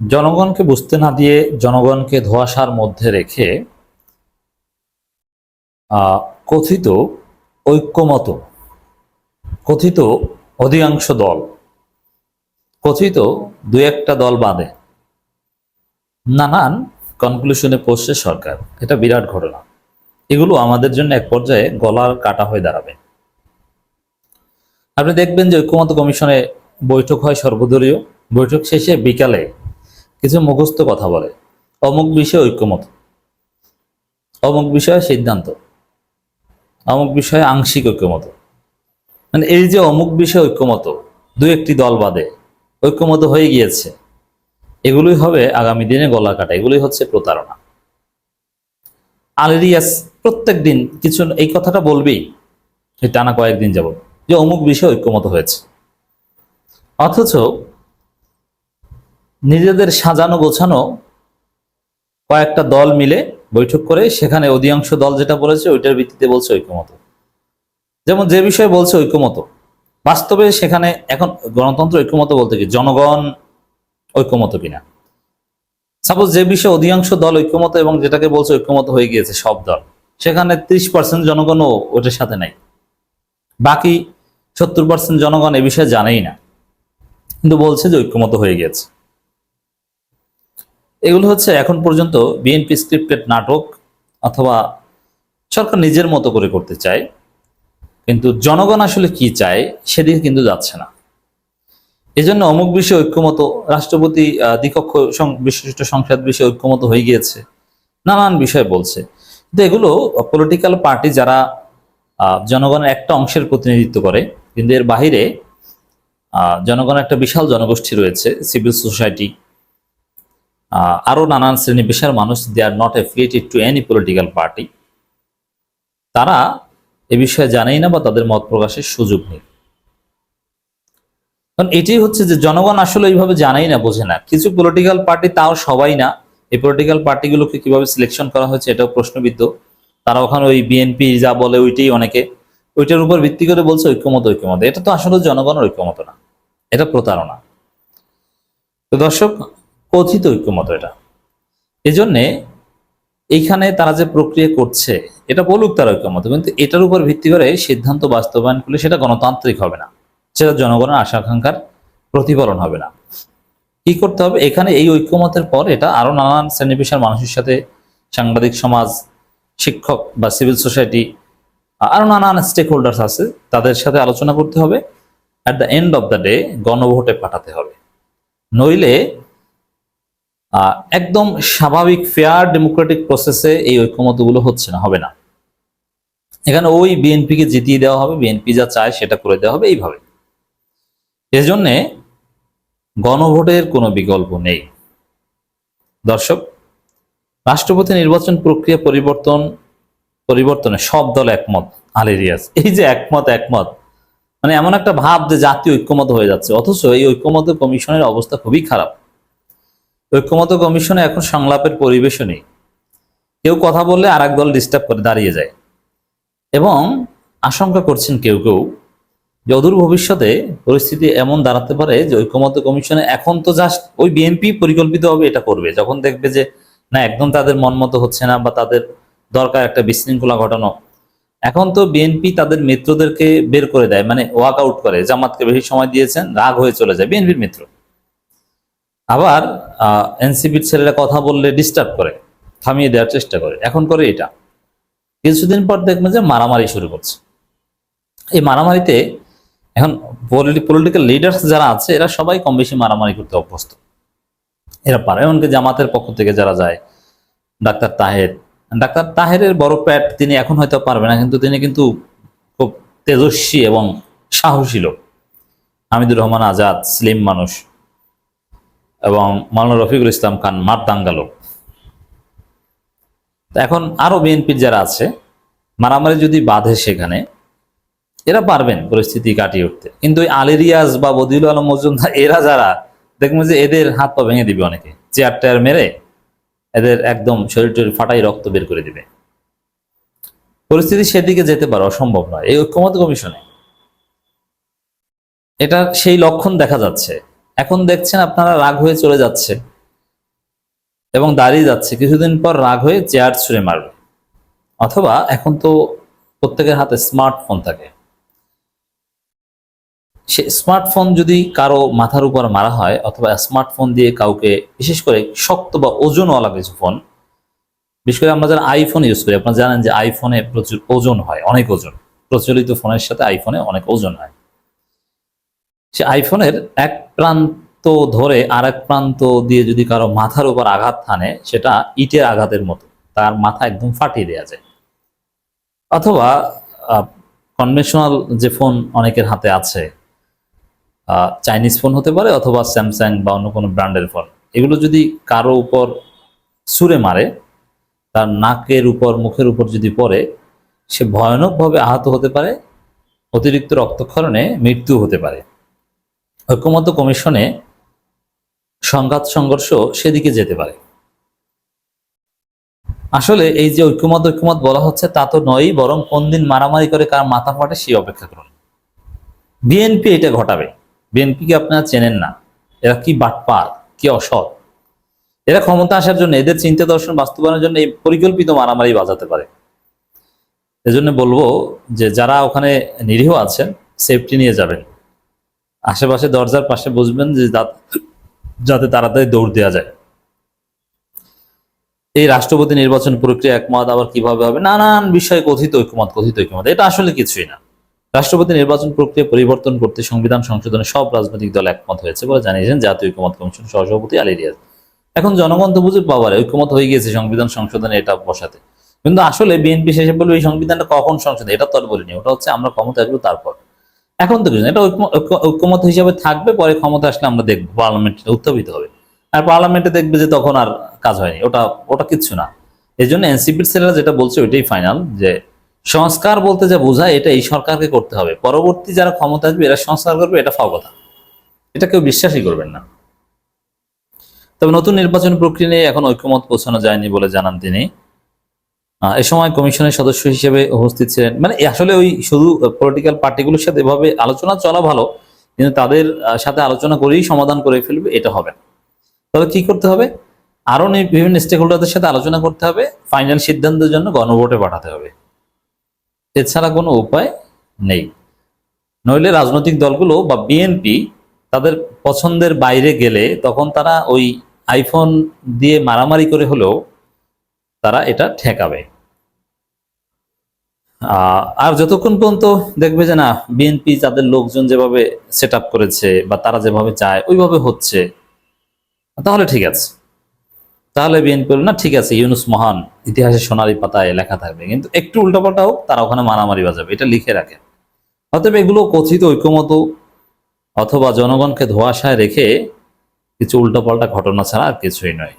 জনগণকে বুঝতে না দিয়ে জনগণকে ধোয়াশার মধ্যে রেখে কথিত ঐক্যমত, কথিত অধিকাংশ দল, কথিত দু একটা দল বাদে নানান কনক্লুশনে পৌঁছছে সরকার। এটা বিরাট ঘটনা। এগুলো আমাদের জন্য এক পর্যায়ে গলার কাটা হয়ে দাঁড়াবে। আপনি দেখবেন যে ঐক্যমত কমিশনে বৈঠক হয় সর্বদলীয়। বৈঠক শেষে বিকালে কিছু মুখস্থ কথা বলে। অমুক বিষয়ে ঐক্যমত। অমুক বিষয়ে সিদ্ধান্ত। অমুক বিষয়ে আংশিক ঐক্যমত। মানে এই যে অমুক বিষয়ে ঐক্যমত, দু একটি দল বাদে, ঐক্যমত হয়ে গিয়েছে, এগুলোই হবে আগামী দিনে গলা কাটা, এগুলোই হচ্ছে প্রতারণা। আলেরিয়াস প্রত্যেক দিন কিছু, এই কথাটা বলবেই টানা কয়েকদিন যাব যে অমুক বিষয়ে ঐক্যমত হয়েছে। অথচ নিজেদের সাজানো গোছানো কয়েকটা দল মিলে বৈঠক করে, সেখানে অধিকাংশ দল যেটা বলেছে ওইটার ভিত্তিতে বলছে ঐক্যমত। যেমন যে বিষয়ে বলছে ঐক্যমত, বাস্তবে সেখানে এখন গণতন্ত্র ঐক্যমত বলতে কি? জনগণ ঐক্যমত কিনা? সাপোজ যে বিষয়ে অধিকাংশ দল ঐক্যমত এবং যেটাকে বলছে ঐক্যমত হয়ে গিয়েছে সব দল, সেখানে ত্রিশ পার্সেন্ট জনগণও ওটার সাথে নাই। বাকি সত্তর পার্সেন্ট জনগণ এ বিষয়ে জানেই না, কিন্তু বলছে যে ঐক্যমত হয়ে গিয়েছে। এগুলো হচ্ছে এখন পর্যন্ত বিএনপি স্ক্রিপ্টেড নাটক অথবা সরকার নিজের মতো করে করতে চায়, কিন্তু জনগণ আসলে কি চায় সেদিকে কিন্তু যাচ্ছে না। এজন্য অমুক বিষয়ে ঐক্যমত, রাষ্ট্রপতি দ্বিকক্ষ বিশিষ্ট সংসদ বিষয়ে ঐক্যমত হয়ে গিয়েছে, নানান বিষয় বলছে। কিন্তু এগুলো পলিটিক্যাল পার্টি যারা জনগণের একটা অংশের প্রতিনিধিত্ব করে, কিন্তু এর বাহিরে জনগণের একটা বিশাল জনগোষ্ঠী রয়েছে সিভিল সোসাইটি আরও নানান শ্রেণি পেশার মানুষ they are not affiliated to any political party তারা এ বিষয়ে জানেই না বা তাদের মত প্রকাশের সুযোগ নেই। কারণ এটাই হচ্ছে যে জনগণ আসলে এইভাবে জানেই না, বোঝে না। কিছু পলিটিক্যাল পার্টি তাও সবাই না। এই পলিটিক্যাল পার্টিগুলোকে কীভাবে সিলেকশন করা হয়েছে এটাও প্রশ্নবিদ্ধ। তারা ওখানে ওই বিএনপি যা বলে ওইটাই অনেকে। ওইটার উপর ভিত্তি করে বলছে ঐক্যমত ঐক্যমত। এটা তো আসলে জনগণের ঐক্যমত না। এটা প্রতারণা। তো দর্শক কথিত ঐক্যমত এটা। এজন্যে এইখানে তারা যে প্রক্রিয়া করছে, এটা বলুক তার ঐক্যমত, কিন্তু এটার উপর ভিত্তি করে সিদ্ধান্ত বাস্তবায়ন করলে সেটা গণতান্ত্রিক হবে না। সেটা জনগণের আশা আকাঙ্ক্ষার প্রতিফলন হবে না। কি করতে হবে? এখানে এই ঐক্যমতের পর এটা আরও নানান শ্রেণি পেশার মানুষের সাথে সাংবাদিক সমাজ, শিক্ষক বা সিভিল সোসাইটি, আরও নানান স্টেক হোল্ডার্স আছে, তাদের সাথে আলোচনা করতে হবে। At the end of the day গণভোটে পাঠাতে হবে। নইলে একদম স্বাভাবিক ফেয়ার ডেমোক্রেটিক প্রসেসে এই ঐক্যমতগুলো হচ্ছে না, হবে না। এখানে ওই বিএনপিকে জিতিয়ে দেওয়া হবে, বিএনপি যা চায় সেটা করে দেওয়া হবে, এইভাবে। এজন্যে গণভোটের কোনো বিকল্প নেই। দর্শক, রাষ্ট্রপতি নির্বাচন প্রক্রিয়া পরিবর্তন, পরিবর্তনে সব দল একমত আলেরিয়াস এই যে একমত একমত মানে এমন একটা ভাব যে জাতীয় ঐক্যমত হয়ে যাচ্ছে, অথচ এই ঐক্যমত কমিশনের অবস্থা খুবই খারাপ। ঐক্যমত কমিশনে এখন সংলাপের পরিবেশও নেই। কেউ কথা বললে আর দল ডিস্টার্ব করে দাঁড়িয়ে যায়। এবং আশঙ্কা করছেন কেউ কেউ যে অদূর ভবিষ্যতে পরিস্থিতি এমন দাঁড়াতে পারে যে ঐক্যমত কমিশনে এখন তো জাস্ট ওই বিএনপি পরিকল্পিতভাবে এটা করবে। যখন দেখবে যে, না, একদম তাদের মন মতো হচ্ছে না বা তাদের দরকার একটা বিশৃঙ্খলা ঘটানো। এখন তো বিএনপি তাদের মিত্রদেরকে বের করে দেয় মানে ওয়াক আউট করে। জামাতকে বেশি সময় দিয়েছেন, রাগ হয়ে চলে যায়। বিএনপির মিত্র। আবার এনসিপির ছেলেরা কথা বললে ডিস্টার্ব করে, থামিয়ে দেওয়ার চেষ্টা করে। এখন করে এটা। কিছুদিন পর দেখবেন যে মারামারি শুরু করছে। এই মারামারিতে এখন পলিটিক্যাল লিডার্স যারা আছে, এরা সবাই কম বেশি মারামারি করতে অভ্যস্ত। এরা পারে। এমনকি জামাতের পক্ষ থেকে যারা যায়, ডাক্তার তাহের। ডাক্তার তাহেরের বড় প্যাট তিনি এখন হয়তো পারবে না, কিন্তু তিনি কিন্তু খুব তেজস্বী এবং সাহসী লোক। হামিদুর রহমান আজাদ, স্লিম মানুষ। এবং মাওলানা রফিকুল ইসলাম খান মার দাঙ্গালো। এখন আরও বিএনপির যারা আছে, মারামারি যদি বাঁধে সেখানে, এরা পারবেন পরিস্থিতি কাটিয়ে উঠতে। কিন্তু ওই আলেরিয়াস বা বদিউল আলম মজুমদার, এরা যারা, দেখবেন যে এদের হাত পা ভেঙে দিবে অনেকে। চেয়ার টেয়ার মেরে এদের একদম শরীর টরীর ফাটাই রক্ত বের করে দিবে। পরিস্থিতি সেদিকে যেতে পারে, অসম্ভব নয়। এই ঐক্যমত কমিশনে। এটা সেই লক্ষণ দেখা যাচ্ছে। এখন দেখছেন আপনারা রাগ হয়ে চলে যাচ্ছে এবং দাঁড়িয়ে যাচ্ছে। কিছুদিন পর রাগ হয়ে চেয়ার ছুঁড়ে মারবে। অথবা এখন তো প্রত্যেকের হাতে স্মার্টফোন থাকে। সে স্মার্টফোন যদি কারও মাথার উপর মারা হয় অথবা স্মার্টফোন দিয়ে কাউকে বিশেষ করে শক্ত বা ওজনওয়ালা কিছু ফোন বিশেষ করে আমরা যারা আইফোন ইউজ করি, আপনারা জানেন যে আইফোনে প্রচুর ওজন হয়, অনেক ওজন। প্রচলিত ফোনের সাথে আইফোনে অনেক ওজন হয়। সে আইফোনের এক প্রান্ত ধরে আর এক প্রান্ত দিয়ে যদি কারও মাথার উপর আঘাত হানে, সেটা ইটের আঘাতের মতো। তার মাথা একদম ফাটিয়ে দেওয়া যায়। অথবা কনভেনশনাল যে ফোন অনেকের হাতে আছে চাইনিজ ফোন হতে পারে অথবা স্যামসাং বা অন্য কোনো ব্র্যান্ডের ফোন। এগুলো যদি কারও উপর সুরে মারে, তার নাকের উপর, মুখের উপর যদি পড়ে, সে ভয়ানকভাবে আহত হতে পারে, অতিরিক্ত রক্তক্ষরণে মৃত্যু হতে পারে। ঐক্যমত্য কমিশনে সংঘাত সংঘর্ষ সেদিকে যেতে পারে। আসলে এই যে ঐক্যমত ঐক্যমত বলা হচ্ছে তা তো নয়ই, বরং কোন দিন মারামারি করে কার মাথা ফাটে সেই অপেক্ষা করুন। বিএনপি এটা ঘটাবে। বিএনপিকে আপনারা চেনেন না। এরা কি বাটপার, কি অসৎ। এরা ক্ষমতা আসার জন্য, এদের চিন্তা দর্শন বাস্তবায়নের জন্য এই পরিকল্পিত মারামারি বাজাতে পারে। এজন্য বলব যে যারা ওখানে নিরীহ আছেন সেফটি নিয়ে যাবেন। আশেপাশে দরজার পাশে বসবেন যে যাতে তাড়াতাড়ি দৌড় দেওয়া যায়। এই রাষ্ট্রপতি নির্বাচন প্রক্রিয়া একমত আবার কীভাবে হবে? নানান বিষয়ে কথিত ঐক্যমত কথিত ঐক্যমত। এটা আসলে কিছুই না। রাষ্ট্রপতি নির্বাচন প্রক্রিয়া পরিবর্তন করতে সংবিধান সংশোধনে সব রাজনৈতিক দল একমত হয়েছে বলে জানিয়েছেন জাতীয় ঐক্যমত কমিশন সহসভাপতি আলী রিয়াজ। এখন জনগণ তো বুঝে পাওয়ারে ঐক্যমত হয়ে গিয়েছে সংবিধান সংশোধনে এটা বসাতে। কিন্তু আসলে বিএনপি শেষে বলবে এই সংবিধানটা কখন সংশোধন এটা তো আর বলিনি, ওটা হচ্ছে আমরা ক্ষমতা আসব তারপর। এখন তো কিছু এটা ঐক্য- ঐক্য- ঐক্যমত হিসাবে থাকবে, পরে ক্ষমতা আসলে আমরা দেখব পার্লামেন্টে উত্থাপিত হবে। আর পার্লামেন্টে দেখবে যে তখন আর কাজ হয়নি, ওটা ওটা কিচ্ছু না। এই জন্য এনসিপির ছেলেরা যেটা বলছে, ওইটাই ফাইনাল যে সংস্কার বলতে যা বোঝায়, এটা এই সরকারকে করতে হবে। পরবর্তী যারা ক্ষমতা আসবে, এরা সংস্কার করবে, এটা ফাও কথা। এটা কেউ বিশ্বাসই করবেন না। তবে নতুন নির্বাচন প্রক্রিয়া নিয়ে এখন ঐক্যমত পৌঁছানো যায়নি বলে জানান তিনি। এ সময় কমিশনের সদস্য হিসেবে উপস্থিত ছিলেন। মানে আসলে ওই শুধু পলিটিক্যাল পার্টিগুলোর সাথে এভাবে আলোচনা চলা ভালো, কিন্তু তাদের সাথে আলোচনা করেই সমাধান করে ফেলবে, এটা হবে না। কি করতে হবে? আরও নি- বিভিন্ন স্টেক হোল্ডারদের সাথে আলোচনা করতে হবে ফাইনাল সিদ্ধান্তের জন্য গণভোটে পাঠাতে হবে। এছাড়া কোনো উপায় নেই। নইলে রাজনৈতিক দলগুলো বা বিএনপি তাদের পছন্দের বাইরে গেলে তখন তারা ওই আইফোন দিয়ে মারামারি করে হলেও তারা এটা ঠেকাবে। আর যতক্ষণ পর্যন্ত দেখবে যে না বিএনপি তাদের লোকজন যেভাবে সেট করেছে বা তারা যেভাবে চায়, ওইভাবে হচ্ছে, তাহলে ঠিক আছে। তাহলে বিএনপি না, ঠিক আছে, ইউনুস মহান ইতিহাসের সোনালী পাতায় লেখা থাকবে। কিন্তু একটু উল্টাপাল্টা হোক তারা ওখানে মারামারি বাজাবে, এটা লিখে রাখে। অতএব এগুলো কথিত ঐক্যমত অথবা জনগণকে ধোয়াশায় রেখে কিছু উল্টাপাল্টা ঘটনা ছাড়া আর কিছুই নয়।